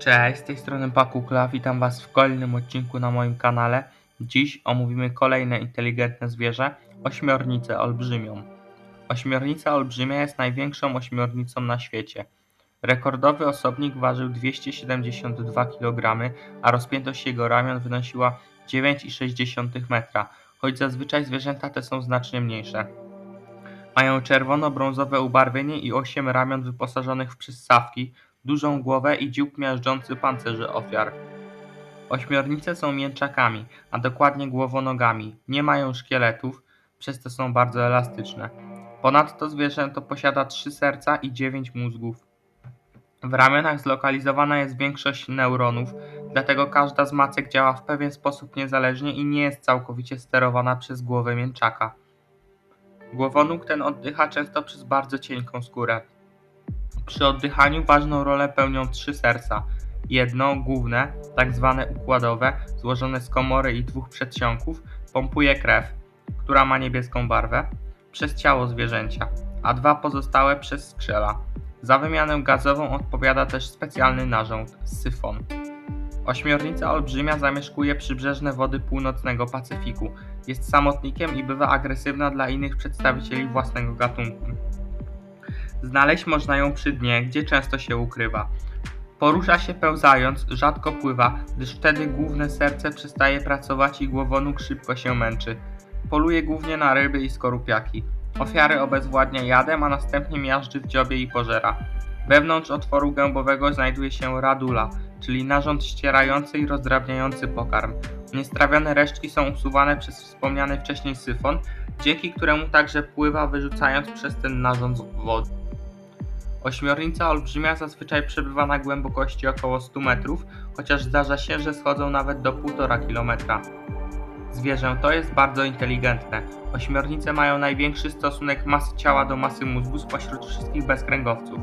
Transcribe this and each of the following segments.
Cześć, z tej strony Pakukla, witam Was w kolejnym odcinku na moim kanale. Dziś omówimy kolejne inteligentne zwierzę, ośmiornicę olbrzymią. Ośmiornica olbrzymia jest największą ośmiornicą na świecie. Rekordowy osobnik ważył 272 kg, a rozpiętość jego ramion wynosiła 9,6 metra, choć zazwyczaj zwierzęta te są znacznie mniejsze. Mają czerwono-brązowe ubarwienie i 8 ramion wyposażonych w przyssawki, dużą głowę i dziób miażdżący pancerzy ofiar. Ośmiornice są mięczakami, a dokładnie głowonogami. Nie mają szkieletów, przez to są bardzo elastyczne. Ponadto zwierzęto posiada trzy serca i dziewięć mózgów. W ramionach zlokalizowana jest większość neuronów, dlatego każda z macek działa w pewien sposób niezależnie i nie jest całkowicie sterowana przez głowę mięczaka. Głowonóg ten oddycha często przez bardzo cienką skórę. Przy oddychaniu ważną rolę pełnią trzy serca. Jedno, główne, tak zwane układowe, złożone z komory i dwóch przedsionków, pompuje krew, która ma niebieską barwę, przez ciało zwierzęcia, a dwa pozostałe przez skrzela. Za wymianę gazową odpowiada też specjalny narząd syfon. Ośmiornica olbrzymia zamieszkuje przybrzeżne wody północnego Pacyfiku. Jest samotnikiem i bywa agresywna dla innych przedstawicieli własnego gatunku. Znaleźć można ją przy dnie, gdzie często się ukrywa. Porusza się pełzając, rzadko pływa, gdyż wtedy główne serce przestaje pracować i głowonóg szybko się męczy. Poluje głównie na ryby i skorupiaki. Ofiary obezwładnia jadem, a następnie miażdży w dziobie i pożera. Wewnątrz otworu gębowego znajduje się radula, czyli narząd ścierający i rozdrabniający pokarm. Niestrawione resztki są usuwane przez wspomniany wcześniej syfon, dzięki któremu także pływa, wyrzucając przez ten narząd wodę. Ośmiornica olbrzymia zazwyczaj przebywa na głębokości około 100 metrów, chociaż zdarza się, że schodzą nawet do 1,5 km. Zwierzę to jest bardzo inteligentne. Ośmiornice mają największy stosunek masy ciała do masy mózgu spośród wszystkich bezkręgowców.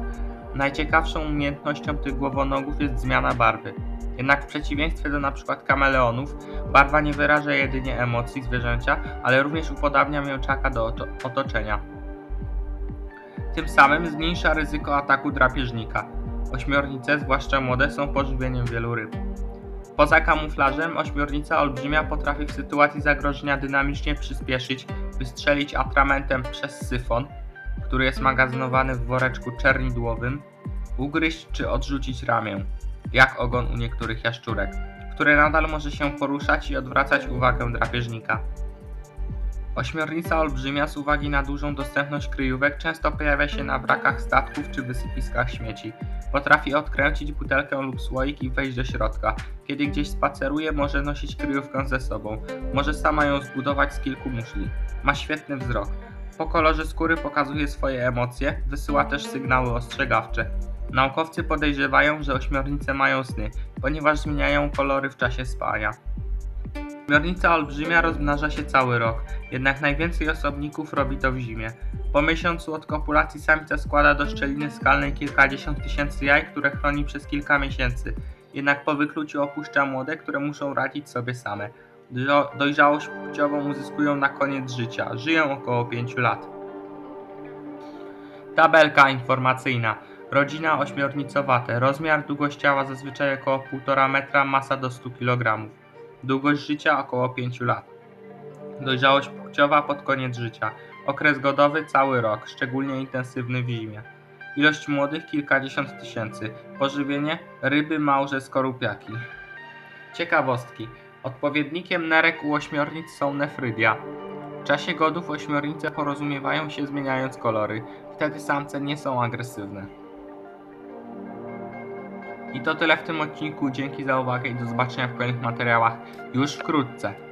Najciekawszą umiejętnością tych głowonogów jest zmiana barwy. Jednak w przeciwieństwie do np. kameleonów, barwa nie wyraża jedynie emocji zwierzęcia, ale również upodabnia mięczaka do otoczenia. Tym samym zmniejsza ryzyko ataku drapieżnika. Ośmiornice, zwłaszcza młode, są pożywieniem wielu ryb. Poza kamuflażem, ośmiornica olbrzymia potrafi w sytuacji zagrożenia dynamicznie przyspieszyć, wystrzelić atramentem przez syfon, który jest magazynowany w woreczku czernidłowym, ugryźć czy odrzucić ramię, jak ogon u niektórych jaszczurek, które nadal może się poruszać i odwracać uwagę drapieżnika. Ośmiornica olbrzymia z uwagi na dużą dostępność kryjówek często pojawia się na wrakach statków czy wysypiskach śmieci. Potrafi odkręcić butelkę lub słoik i wejść do środka. Kiedy gdzieś spaceruje, może nosić kryjówkę ze sobą. Może sama ją zbudować z kilku muszli. Ma świetny wzrok. Po kolorze skóry pokazuje swoje emocje, wysyła też sygnały ostrzegawcze. Naukowcy podejrzewają, że ośmiornice mają sny, ponieważ zmieniają kolory w czasie spania. Ośmiornica olbrzymia rozmnaża się cały rok, jednak najwięcej osobników robi to w zimie. Po miesiącu od kopulacji samica składa do szczeliny skalnej kilkadziesiąt tysięcy jaj, które chroni przez kilka miesięcy. Jednak po wykluciu opuszcza młode, które muszą radzić sobie same. Do, dojrzałość płciową uzyskują na koniec życia. Żyją około 5 lat. Tabelka informacyjna. Rodzina ośmiornicowate. Rozmiar długość ciała zazwyczaj około 1,5 metra, masa do 100 kg. Długość życia około 5 lat. Dojrzałość płciowa pod koniec życia. Okres godowy cały rok, szczególnie intensywny w zimie. Ilość młodych kilkadziesiąt tysięcy. Pożywienie ryby, małże, skorupiaki. Ciekawostki. Odpowiednikiem nerek u ośmiornic są nefrydia. W czasie godów ośmiornice porozumiewają się zmieniając kolory. Wtedy samce nie są agresywne. I to tyle w tym odcinku. Dzięki za uwagę i do zobaczenia w kolejnych materiałach już wkrótce.